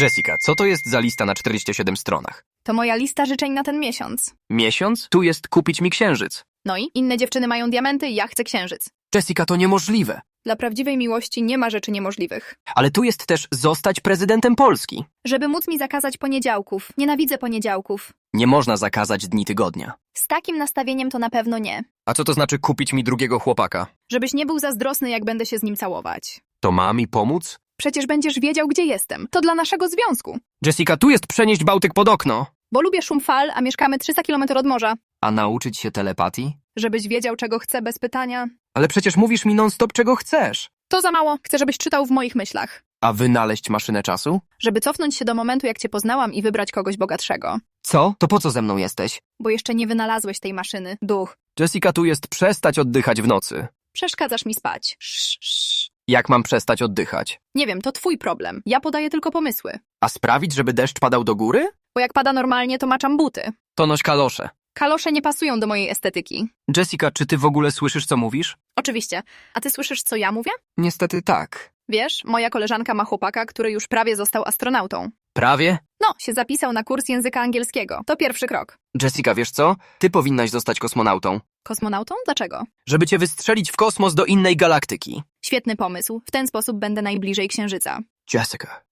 Jessica, co to jest za lista na 47 stronach? To moja lista życzeń na ten miesiąc. Miesiąc? Tu jest kupić mi księżyc. No i inne dziewczyny mają diamenty, ja chcę księżyc. Jessica, to niemożliwe. Dla prawdziwej miłości nie ma rzeczy niemożliwych. Ale tu jest też zostać prezydentem Polski. Żeby móc mi zakazać poniedziałków. Nienawidzę poniedziałków. Nie można zakazać dni tygodnia. Z takim nastawieniem to na pewno nie. A co to znaczy kupić mi drugiego chłopaka? Żebyś nie był zazdrosny, jak będę się z nim całować. To ma mi pomóc? Przecież będziesz wiedział, gdzie jestem. To dla naszego związku. Jessica, tu jest przenieść Bałtyk pod okno. Bo lubię szum fal, a mieszkamy 300 km od morza. A nauczyć się telepatii? Żebyś wiedział, czego chcę bez pytania. Ale przecież mówisz mi non-stop, czego chcesz. To za mało. Chcę, żebyś czytał w moich myślach. A wynaleźć maszynę czasu? Żeby cofnąć się do momentu, jak cię poznałam i wybrać kogoś bogatszego. Co? To po co ze mną jesteś? Bo jeszcze nie wynalazłeś tej maszyny. Duch. Jessica, tu jest przestać oddychać w nocy. Przeszkadzasz mi spać. Sz, sz. Jak mam przestać oddychać? Nie wiem, to twój problem. Ja podaję tylko pomysły. A sprawić, żeby deszcz padał do góry? Bo jak pada normalnie, to maczam buty. To noś kalosze. Kalosze nie pasują do mojej estetyki. Jessica, czy ty w ogóle słyszysz, co mówisz? Oczywiście. A ty słyszysz, co ja mówię? Niestety tak. Wiesz, moja koleżanka ma chłopaka, który już prawie został astronautą. Prawie? No, się zapisał na kurs języka angielskiego. To pierwszy krok. Jessica, wiesz co? Ty powinnaś zostać kosmonautą. Kosmonautą? Dlaczego? Żeby cię wystrzelić w kosmos do innej galaktyki. Świetny pomysł. W ten sposób będę najbliżej księżyca. Jessica,